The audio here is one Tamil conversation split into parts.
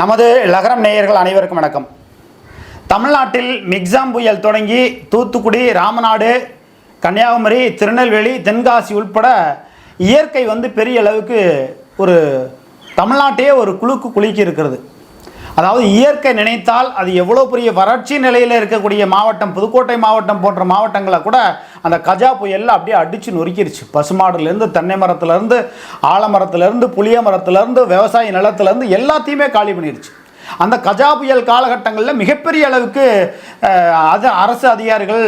நமது லகரம் நேயர்கள் அனைவருக்கும் வணக்கம். தமிழ்நாட்டில் மிக்ஸாம் புயல் தொடங்கி தூத்துக்குடி ராமநாடு கன்னியாகுமரி திருநெல்வேலி தென்காசி உட்பட இயற்கை வந்து பெரிய அளவுக்கு ஒரு தமிழ்நாட்டையே ஒரு குழுக்கு குலுக்கி இருக்கிறது. அதாவது இயற்கை நினைத்தால் அது எவ்வளோ பெரிய வறட்சி நிலையில் இருக்கக்கூடிய மாவட்டம் புதுக்கோட்டை மாவட்டம் போன்ற மாவட்டங்களை கூட அந்த கஜா புயலில் அப்படியே அடித்து நொறுக்கிருச்சு. பசுமாடுலேருந்து தென்னை மரத்துலேருந்து ஆலமரத்துலேருந்து புளிய மரத்துலேருந்து விவசாய நிலத்துலேருந்து எல்லாத்தையுமே காலி பண்ணிருச்சு. அந்த கஜா புயல் காலகட்டங்களில் மிகப்பெரிய அளவுக்கு அது அரசு அதிகாரிகள்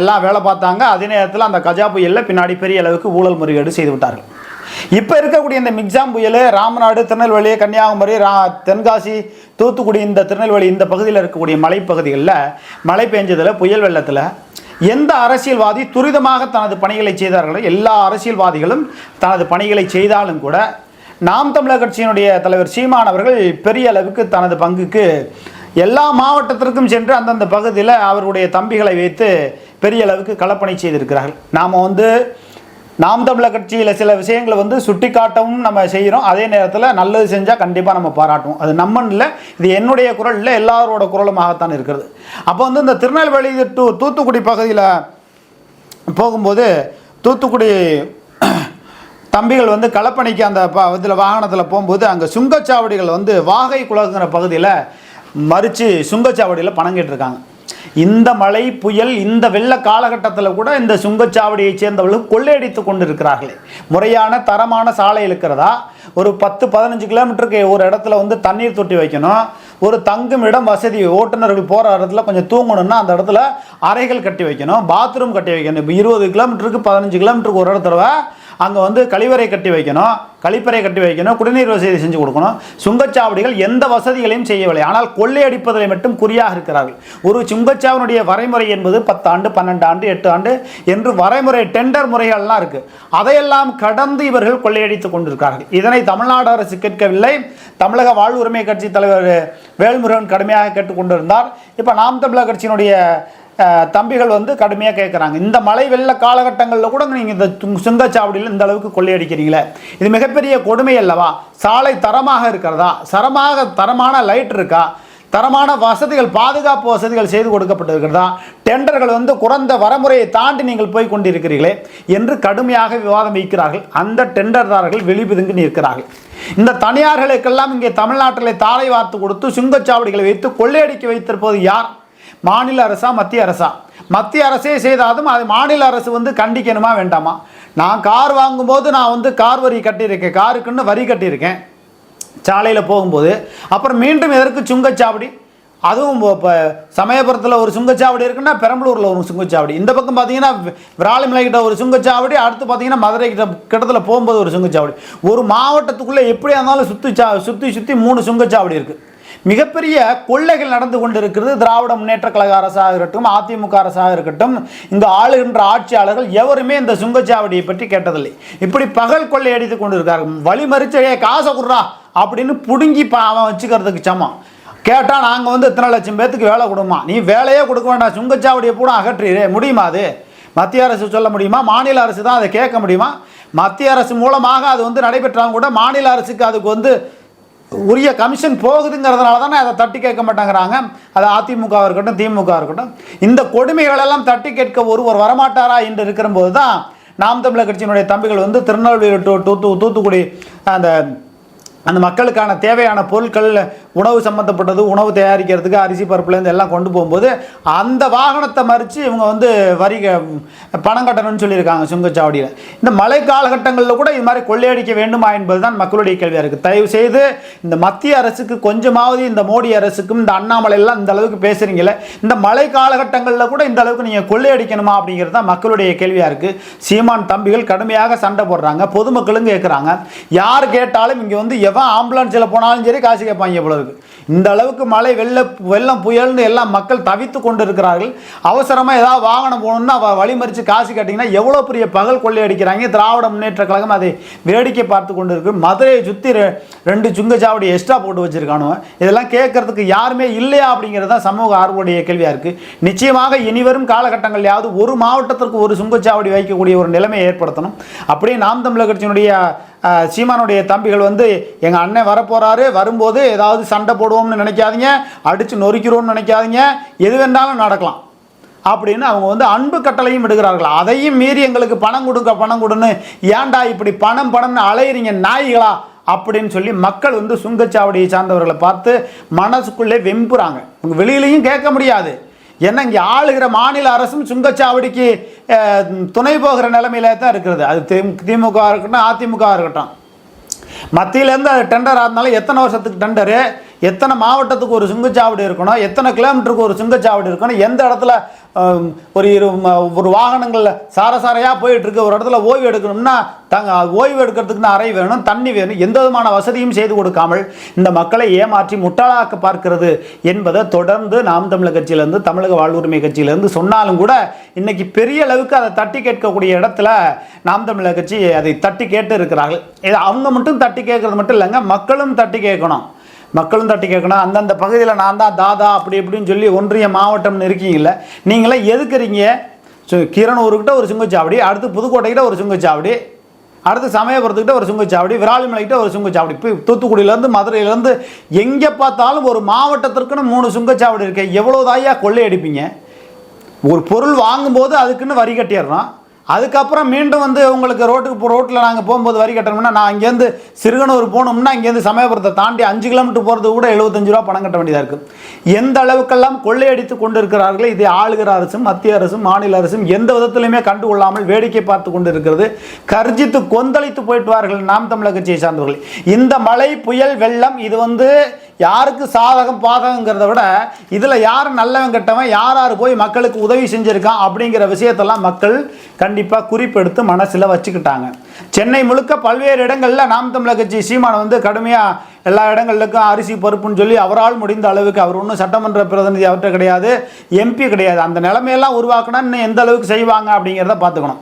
எல்லாம் வேலை பார்த்தாங்க. அதே நேரத்தில் அந்த கஜா புயலில் பின்னாடி பெரிய அளவுக்கு ஊழல் முறைகேடு செய்து விட்டார்கள். இப்போ இருக்கக்கூடிய இந்த மிக்ஸாம் புயல் ராமநாடு திருநெல்வேலி கன்னியாகுமரி ரா தென்காசி தூத்துக்குடி இந்த திருநெல்வேலி இந்த பகுதியில் இருக்கக்கூடிய மலைப்பகுதிகளில் மழை பெஞ்சதில் புயல் வெள்ளத்தில் எந்த அரசியல்வாதி துரிதமாக தனது பணிகளை செய்தார்களோ எல்லா அரசியல்வாதிகளும் தனது பணிகளை செய்தாலும் கூட நாம் தமிழர் கட்சியினுடைய தலைவர் சீமான் அவர்கள் பெரிய அளவுக்கு தனது பங்குக்கு எல்லா மாவட்டத்திற்கும் சென்று அந்தந்த பகுதியில் அவருடைய தம்பிகளை வைத்து பெரிய அளவுக்கு களப்பணி செய்திருக்கிறார்கள். நாம் வந்து நாம் தமிழர் கட்சியில் சில விஷயங்களை வந்து சுட்டி காட்டவும் நம்ம செய்கிறோம். அதே நேரத்தில் நல்லது செஞ்சால் கண்டிப்பாக நம்ம பாராட்டுவோம். அது நம்ம இல்லை இது என்னுடைய குரல் இல்லை எல்லாரோட குரலுமாகத்தான் இருக்கிறது. அப்போ வந்து இந்த திருநெல்வேலி டு தூத்துக்குடி பகுதியில் போகும்போது தூத்துக்குடி தம்பிகள் வந்து களப்பணிக்கு அந்த ப இதில் வாகனத்தில் போகும்போது அங்கே சுங்கச்சாவடிகள் வந்து வாகை குலகுங்கிற பகுதியில் மறித்து சுங்கச்சாவடியில் பணம் கேட்டிருக்காங்க. இந்த மழை புயல் இந்த வெள்ள காலகட்டத்தில் கூட இந்த சுங்கச்சாவடியைச் சேர்ந்தவர்கள் கொள்ளையடித்து கொண்டு இருக்கிறார்களே முறையான தரமான சாலை இருக்கிறதா ஒரு பத்து பதினஞ்சு கிலோமீட்டருக்கு ஒரு இடத்துல வந்து தண்ணீர் தொட்டி வைக்கணும். ஒரு தங்கும் இடம் வசதி ஓட்டுநர்கள் போகிற இடத்துல கொஞ்சம் தூங்கணும்னா அந்த இடத்துல அறைகள் கட்டி வைக்கணும். பாத்ரூம் கட்டி வைக்கணும். இப்போ இருபது கிலோமீட்டருக்கு பதினஞ்சு கிலோமீட்டருக்கு ஒரு இடத்துல அங்கே வந்து கழிவறை கட்டி வைக்கணும். கழிப்பறை கட்டி வைக்கணும். குடிநீர் வசதி செஞ்சு கொடுக்கணும். சுங்கச்சாவடிகள் எந்த வசதிகளையும் செய்யவில்லை. ஆனால் கொள்ளையடிப்பதில் மட்டும் குறியாக இருக்கிறார்கள். ஒரு சுங்கச்சாவனுடைய வரைமுறை என்பது பத்தாண்டு பன்னெண்டு ஆண்டு எட்டு ஆண்டு என்று வரைமுறை டெண்டர் முறைகள்லாம் இருக்குது அதையெல்லாம் கடந்து இவர்கள் கொள்ளையடித்து கொண்டிருக்கிறார்கள். இதனை தமிழ்நாடு அரசு கேட்கவில்லை. தமிழக வாழ்வுரிமை கட்சி தலைவர் வேல்முருகன் கடுமையாக கேட்டுக்கொண்டிருந்தார். இப்போ நாம் தமிழக கட்சியினுடைய தம்பிகள் வந்து கடுமையாக கேட்குறாங்க இந்த மழை வெள்ள காலகட்டங்களில் கூட நீங்கள் இந்த சுங்கச்சாவடியில் இந்த அளவுக்கு கொள்ளையடிக்கிறீங்களே. இது மிகப்பெரிய கொடுமை அல்லவா? சாலை தரமாக இருக்கிறதா? சரமாக தரமான லைட் இருக்கா? தரமான வசதிகள் பாதுகாப்பு வசதிகள் செய்து கொடுக்கப்பட்டிருக்கிறதா? டெண்டர்கள் வந்து குறைந்த வரமுறையை தாண்டி நீங்கள் போய் கொண்டிருக்கிறீர்களே என்று கடுமையாக விவாதம் வைக்கிறார்கள். அந்த டெண்டர்தாரர்கள் வெளிபிதுங்கி நிற்கிறார்கள். இந்த தனியார்களுக்கெல்லாம் இங்கே தமிழ்நாட்டில் தாரை வார்த்து கொடுத்து சுங்கச்சாவடிகளை வைத்து கொள்ளையடிக்க வைத்திருப்பது யார்? மாநில அரசா மத்திய அரசா? மத்திய அரசே செய்தாலும் அது மாநில அரசு வந்து கண்டிக்கணுமா வேண்டாமா? நான் கார் வாங்கும்போது நான் வந்து கார் வரி கட்டியிருக்கேன். காருக்குன்னு வரி கட்டியிருக்கேன். சாலையில் போகும்போது. அப்புறம் மீண்டும் எதற்கு சுங்கச்சாவடி? அதுவும் இப்போ சமயபுரத்தில் ஒரு சுங்கச்சாவடி இருக்குன்னா பெரம்பலூரில் ஒரு சுங்கச்சாவடி. இந்த பக்கம் பார்த்தீங்கன்னா விராலிமலை கிட்ட ஒரு சுங்கச்சாவடி அடுத்து பார்த்தீங்கன்னா மதுரை கிட்ட கிட்டத்தில் போகும்போது ஒரு சுங்கச்சாவடி. ஒரு மாவட்டத்துக்குள்ளே எப்படியா இருந்தாலும் சுற்றி சா சுற்றி சுற்றி மூணு சுங்கச்சாவடி இருக்குது மிகப்பெரிய கொள்ளைகள் நடந்து கொண்டிருக்கிறது. திராவிட முன்னேற்ற கழக அரசாக இருக்கட்டும் அதிமுக அரசாக இருக்கட்டும் இந்த ஆளுகின்ற ஆட்சியாளர்கள் எவருமே இந்த சுங்கச்சாவடியை பற்றி கேட்டதில்லை. இப்படி பகல் கொள்ளை அடித்து கொண்டிருக்கார்கள் வழிமறிச்சு "ஏய், காசை கொடுறா அப்படின்னு புடுங்கி அவன் வச்சுக்கிறதுக்கு சமம். கேட்டால் நாங்கள் வந்து இத்தனை லட்சம் பேத்துக்கு வேலை கொடுமா. நீ வேலையே கொடுக்க வேண்டாம். சுங்கச்சாவடியை கூட அகற்றிடு முடியுமா அது? மத்திய அரசு சொல்ல முடியுமா? மாநில அரசு தான் அதை கேட்க முடியுமா? மத்திய அரசு மூலமாக அது வந்து நடைபெற்றாலும் கூட மாநில அரசுக்கு அதுக்கு வந்து உரிய கமிஷன் போகுதுங்கிறதுனால தானே அதை தட்டி கேட்க மாட்டேங்கிறாங்க. அது அதிமுக இருக்கட்டும் திமுக இருக்கட்டும். இந்த கொடுமைகளெல்லாம் தட்டி கேட்க ஒருவர் வரமாட்டாரா என்று இருக்கிறபோது தான் நாம் தமிழர் கட்சியினுடைய தம்பிகள் வந்து திருநெல்வேலி தூத்து தூத்துக்குடி அந்த அந்த மக்களுக்கான தேவையான பொருட்கள் உணவு சம்மந்தப்பட்டது உணவு தயாரிக்கிறதுக்கு அரிசி பருப்புலேருந்து எல்லாம் கொண்டு போகும்போது அந்த வாகனத்தை மறித்து இவங்க வந்து வரி பணம் கட்டணும்னு சொல்லியிருக்காங்க சுங்கச்சாவடியில். இந்த மழை காலகட்டங்களில் கூட இது மாதிரி கொள்ளையடிக்க வேண்டுமா என்பது தான் மக்களுடைய கேள்வியாக இருக்குது தயவு செய்து இந்த மத்திய அரசுக்கு கொஞ்சமாவது இந்த மோடி அரசுக்கும் இந்த அண்ணாமலையெல்லாம் இந்த அளவுக்கு பேசுகிறீங்களே இந்த மழை காலகட்டங்களில் கூட இந்த அளவுக்கு நீங்கள் கொள்ளையடிக்கணுமா அப்படிங்கிறது தான் மக்களுடைய கேள்வியாக இருக்குது சீமான் தம்பிகள் கடுமையாக சண்டை போடுறாங்க பொதுமக்களும் கேட்குறாங்க யார் கேட்டாலும் இங்கே வந்து எவன் ஆம்புலன்ஸில் போனாலும் சரி காசு கேட்பாங்க போல இருக்கு இந்த அளவுக்கு மழை வெள்ள வெள்ளம் புயல்னு எல்லாம் மக்கள் தவித்து கொண்டு இருக்கிறார்கள் அவசரமாக ஏதாவது வாகனம் போகணும்னா வ- வழிமறித்து காசு கேட்டிங்கன்னா எவ்வளோ பெரிய பகல் கொள்ளை அடிக்கிறாங்க திராவிட முன்னேற்ற கழகம் அதை வேடிக்கை பார்த்து கொண்டு இருக்கு மதுரையை சுற்றி ரெண்டு சுங்கச்சாவடி எக்ஸ்ட்ரா போட்டு வச்சுருக்கானோ இதெல்லாம் கேட்கறதுக்கு யாருமே இல்லையா அப்படிங்கிறது தான் சமூக ஆர்வடைய கேள்வியாக இருக்குது நிச்சயமாக இனிவரும் காலகட்டங்கள்லையாவது ஒரு மாவட்டத்திற்கு ஒரு சுங்கச்சாவடி வைக்கக்கூடிய ஒரு நிலைமையை ஏற்படுத்தணும். அப்படியே நாம் தமிழர் கட்சியினுடைய சீமானுடைய தம்பிகள் வந்து எங்கள் அண்ணன் வரப்போகிறாரு வரும்போது ஏதாவது சண்டை போடுவோம்னு நினைக்காதீங்க அடித்து நொறுக்கிறோம்னு நினைக்காதீங்க எது வேண்டாலும் நடக்கலாம். அப்படின்னு அவங்க வந்து அன்பு கட்டளையும் விடுகிறார்கள். அதையும் மீறி எங்களுக்கு பணம் கொடுங்க பணம் கொடுன்னு ஏன்டா இப்படி பணம் பணம்னு அலையிறீங்க நாய்களா? அப்படின்னு சொல்லி மக்கள் வந்து சுங்கச்சாவடியை சார்ந்தவர்களை பார்த்து மனசுக்குள்ளே வெம்புறாங்க. வெளியிலையும் கேட்க முடியாது. ஏன்னா இங்கே ஆளுகிற மாநில அரசும் சுங்கச்சாவடிக்கு துணை போகிற நிலைமையில தான் இருக்கிறது. அது தி- திமுக இருக்கட்டும் அதிமுக இருக்கட்டும். மத்தியிலேருந்து அது டெண்டர் ஆனாலும் எத்தனை வருஷத்துக்கு டெண்டரு எத்தனை மாவட்டத்துக்கு ஒரு சுங்கச்சாவடி இருக்கணும் எத்தனை கிலோமீட்டருக்கு ஒரு சுங்கச்சாவடி இருக்கணும் எந்த இடத்துல ஒரு இரு ஒரு வாகனங்களில் சாரசாரையாக போயிட்டுருக்கு ஒரு இடத்துல ஓய்வு எடுக்கணும்னா தங்க ஓய்வு எடுக்கிறதுக்குன்னு அறை வேணும் தண்ணி வேணும் எந்த விதமான வசதியும் செய்து கொடுக்காமல் இந்த மக்களை ஏமாற்றி முட்டாளாக்க பார்க்கிறது என்பதை தொடர்ந்து நாம் தமிழர் கட்சியிலேருந்து தமிழக வாழ்வுரிமை கட்சியிலேருந்து சொன்னாலும் கூட இன்றைக்கி பெரிய அளவுக்கு அதை தட்டி கேட்கக்கூடிய இடத்துல நாம் தமிழர் கட்சி அதை தட்டி கேட்டு இருக்கிறார்கள். இது அவங்க மட்டும் தட்டி கேட்கறது மட்டும் இல்லைங்க மக்களும் தட்டி கேட்கணும். மக்களும் தட்டி கேட்கணும். அந்தந்த பகுதியில் நான் தான் தாதா அப்படி இப்படின்னு சொல்லி ஒன்றிய மாவட்டம்னு இருக்கீங்கல்ல நீங்களே எதுக்குறீங்க? சு- கீரனூருக்கிட்ட ஒரு சுங்கச்சாவடி அடுத்து புதுக்கோட்டைக்கிட்ட ஒரு சுங்கச்சாவடி அடுத்து சமயபுரத்துக்கிட்ட ஒரு சுங்கச்சாவடி விராலிமலைக்கிட்ட ஒரு சுங்கச்சாவடி இப்போ தூத்துக்குடியிலேருந்து மதுரையிலேருந்து எங்கே பார்த்தாலும் ஒரு மாவட்டத்திற்குன்னு மூணு சுங்கச்சாவடி இருக்கு. எவ்வளோதாயா கொள்ளையடிப்பீங்க? ஒரு பொருள் வாங்கும்போது அதுக்குன்னு வரி கட்டிடுறோம் அதுக்கப்புறம் மீண்டும் வந்து உங்களுக்கு ரோட்டுக்கு இப்போ ரோட்டில் நாங்கள் போகும்போது வரி கட்டணும்னா நான் இங்கேருந்து சிறுகனூர் போகணும்னா இங்கேருந்து சமயபுரத்தை தாண்டி அஞ்சு கிலோமீட்டர் போகிறது கூட எழுபத்தஞ்சு ரூபா பணம் கட்ட வேண்டியதாக இருக்குது எந்த அளவுக்கெல்லாம் கொள்ளையடித்து கொண்டு இருக்கிறார்களோ இதை ஆளுகிற அரசும் மத்திய அரசும் மாநில அரசும் எந்த விதத்திலையுமே கண்டு கொள்ளாமல் வேடிக்கை பார்த்து கொண்டு இருக்கிறது கர்ஜித்து கொந்தளித்து போயிட்டுவார்கள் நாம் தமிழக கட்சியை சார்ந்தவர்கள். இந்த மழை புயல் வெள்ளம் இது வந்து யாருக்கு சாதகம் பாதகங்கிறத விட இதில் யார் நல்லவன் கெட்டவன் யார் யார் போய் மக்களுக்கு உதவி செஞ்சுருக்கான் அப்படிங்கிற விஷயத்தெல்லாம் மக்கள் கண்டிப்பாக குறிப்பெடுத்து மனசில் வச்சுக்கிட்டாங்க. சென்னை முழுக்க பல்வேறு இடங்களில் நாம் தமிழக கட்சி சீமான் வந்து கடுமையாக எல்லா இடங்களுக்கும் அரிசி பருப்புன்னு சொல்லி அவரால் முடிந்த அளவுக்கு அவர் ஒன்றும் சட்டமன்ற பிரதிநிதி அவர்கிட்ட கிடையாது எம்பி கிடையாது. அந்த நிலைமையெல்லாம் உருவாக்கினா இன்னும் எந்த அளவுக்கு செய்வாங்க அப்படிங்கிறத பார்த்துக்கணும்.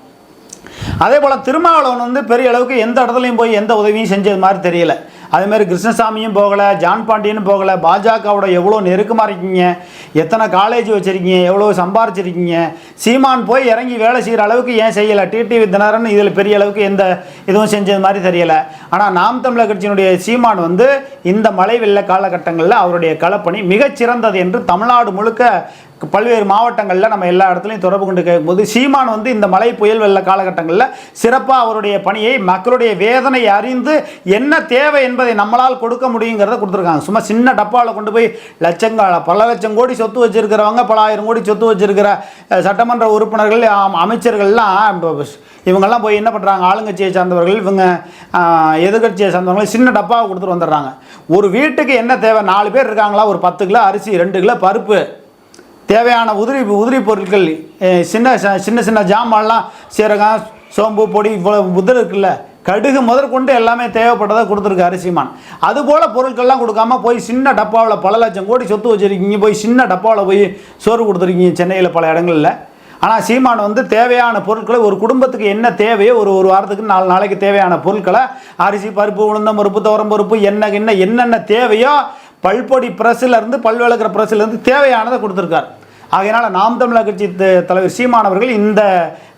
அதே போல் திருமாவளவன் வந்து பெரிய அளவுக்கு எந்த இடத்துலையும் போய் எந்த உதவியும் செஞ்சது மாதிரி தெரியல. அதே மாதிரி கிருஷ்ணசாமியும் போகலை ஜான் பாண்டியனும் போகலை பாஜகவோட எவ்வளோ நெருக்கமாக இருக்கீங்க? எத்தனை காலேஜ் வச்சுருக்கீங்க? எவ்வளோ சம்பாரிச்சிருக்கீங்க? சீமான் போய் இறங்கி வேலை செய்கிற அளவுக்கு ஏன் செய்யலை? டிடிவி தினகரன் இதில் பெரிய அளவுக்கு எந்த இதுவும் செஞ்சது மாதிரி தெரியலை. ஆனால் நாம் தமிழர் கட்சியினுடைய சீமான் வந்து இந்த மழை வெள்ள காலகட்டங்களில் அவருடைய களப்பணி மிகச்சிறந்தது என்று தமிழ்நாடு முழுக்க பல்வேறு மாவட்டங்களில் நம்ம எல்லா இடத்துலையும் தொடர்பு கொண்டு கேட்கும்போது சீமான் வந்து இந்த மழை புயல் வெள்ள காலகட்டங்களில் சிறப்பாக அவருடைய பணியை மக்களுடைய வேதனை அறிந்து என்ன தேவை என்பதை நம்மளால் கொடுக்க முடியுங்கிறத கொடுத்துருக்காங்க. சும்மா சின்ன டப்பாவில் கொண்டு போய் லட்சங்கள் பல லட்சம் கோடி சொத்து வச்சுருக்கிறவங்க பல ஆயிரம் கோடி சொத்து வச்சுருக்கிற சட்டமன்ற உறுப்பினர்கள் ஆம், அமைச்சர்கள்லாம் இவங்கெல்லாம் போய் என்ன பண்ணுறாங்க ஆளுங்கட்சியை சார்ந்தவர்கள் இவங்க எதிர்கட்சியை எதிர்க்கட்சியை சின்ன டப்பாவை கொடுத்துட்டு வந்துடுறாங்க. ஒரு வீட்டுக்கு என்ன தேவை? நாலு பேர் இருக்காங்களா? ஒரு பத்து கிலோ அரிசி ரெண்டு கிலோ பருப்பு. தேவையான உதிரி உதிரி பொருட்கள் சின்ன சின்ன சின்ன ஜாமான்லாம் சீரகம் சோம்பு பொடி இவ்வளோ உதிரி இருக்குல்ல கடுகு முதற்கொண்டு எல்லாமே தேவைப்பட்டதை கொடுத்துருக்காரு சீமான் அதுபோல் பொருட்கள்லாம் கொடுக்காம போய் சின்ன டப்பாவில் பல லட்சம் கோடி சொத்து வச்சுருக்கீங்க போய் சின்ன டப்பாவில் போய் சோறு கொடுத்துருக்கீங்க சென்னையில் பல இடங்களில். ஆனால் சீமான் வந்து தேவையான பொருட்களை ஒரு குடும்பத்துக்கு என்ன தேவையோ ஒரு ஒரு வாரத்துக்கு நாலு நாளைக்கு தேவையான பொருட்களை அரிசி பருப்பு உளுந்தம் பருப்பு துவரம் பருப்பு என்ன என்ன என்னென்ன தேவையோ பல்பொடி ப்ரெஸ்ஸில் இருந்து பல் விளக்குற பிரஸ்ல இருந்து தேவையானதை கொடுத்துருக்காரு. ஆகையினால் நாம் தமிழர் கட்சி தலைவர் சீமானவர்கள் இந்த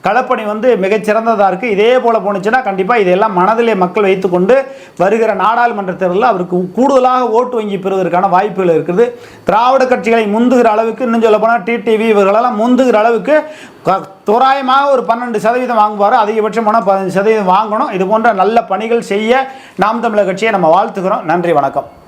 களப்பணி வந்து மிகச்சிறந்ததாக இருக்குது இதே போல் போணுச்சுன்னா கண்டிப்பாக இதெல்லாம் மனதிலே மக்கள் வைத்துக்கொண்டு வருகிற நாடாளுமன்ற தேர்தலில் அவருக்கு கூடுதலாக ஓட்டு வங்கி பெறுவதற்கான வாய்ப்புகள் இருக்குது. திராவிட கட்சிகளை முந்துகிற அளவுக்கு இன்னும் சொல்ல போனால் டிடிவி இவர்களெல்லாம் முந்துகிற அளவுக்கு க- தோராயமாக ஒரு பன்னெண்டு சதவீதம் வாங்குவார். அதிகபட்சம் போனால் பதினஞ்சு சதவீதம் வாங்கணும். இது போன்ற நல்ல பணிகள் செய்ய நாம் தமிழர் கட்சியை நம்ம வாழ்த்துக்கிறோம் நன்றி வணக்கம்.